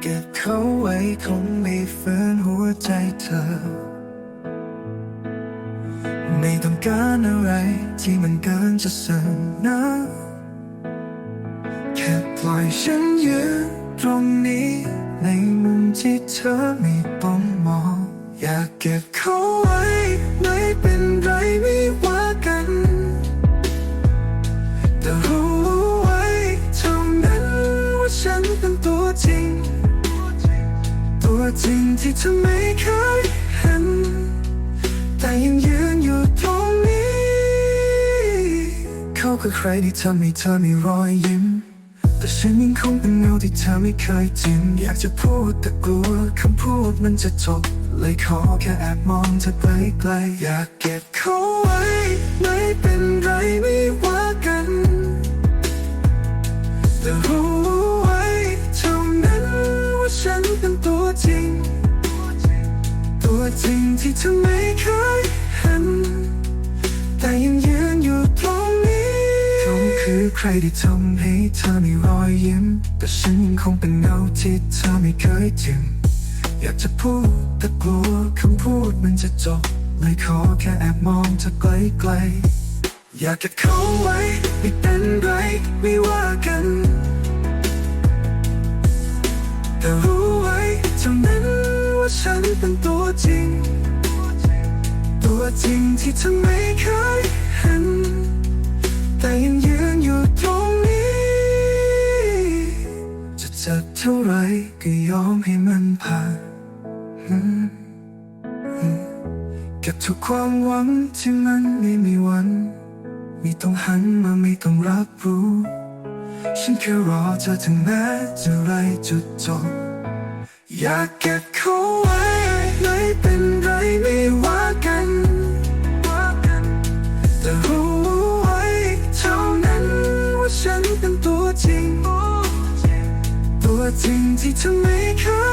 เก็บเขาไว้คงไม่ฝืนหัวใจเธอ ไม่ต้องการอะไรที่มันเกินจะเสนอแค่ปล่อยฉันยืนตรงนี้ ในมุมที่เธอไม่ต้องมอง อยากเก็บเขาไว้ไม่เป็นไร จริงที่เธอไม่เคยเห็น แต่ยังยืนอยู่ตรงนี้ เขาคือใครที่ทำให้เธอมีรอยยิ้ม แต่ฉันยังคงเป็นเงาที่เธอไม่เคยจิ้มอยากจะพูดแต่กลัวคำพูดมันจะจบ เลยขอแค่แอบมองเธอไกลๆอยากเก็บเขาไว้ ไม่เป็นไรไม่ว่ากันแต่รู้ ตัวจริงที่เธอไม่เคยเห็น แต่ยังยืนอยู่ตรงนี้เขาคือใครที่ทำให้เธอมีรอยยิ้ม แต่ฉันยังคงเป็นเงาที่เธอไม่เคยจิ้มอยากจะพูดแต่กลัวคำพูดมันจะจบเลยขอแค่แอบมองเธอไกลๆ อยากจะเข้าไว้ไม่เป็นไรไม่ว่ากันแต่รู้ ตัวจริงที่เธอไม่เคยเห็น แต่ยังยืนอยู่ตรงนี้ จะเจ็บเท่าไรก็ยอมให้มันผ่านก็บทุกความหวังที่มันไม่มีวัน ไม่ต้องหันมาไม่ต้องรับรู้ ฉันแค่รอเธอถึงแม้จะไรจุดจบ อยากเก็บเขาไว้ไม่เป็นไรไม่ว่า สิ่งที่เธอไม่เคย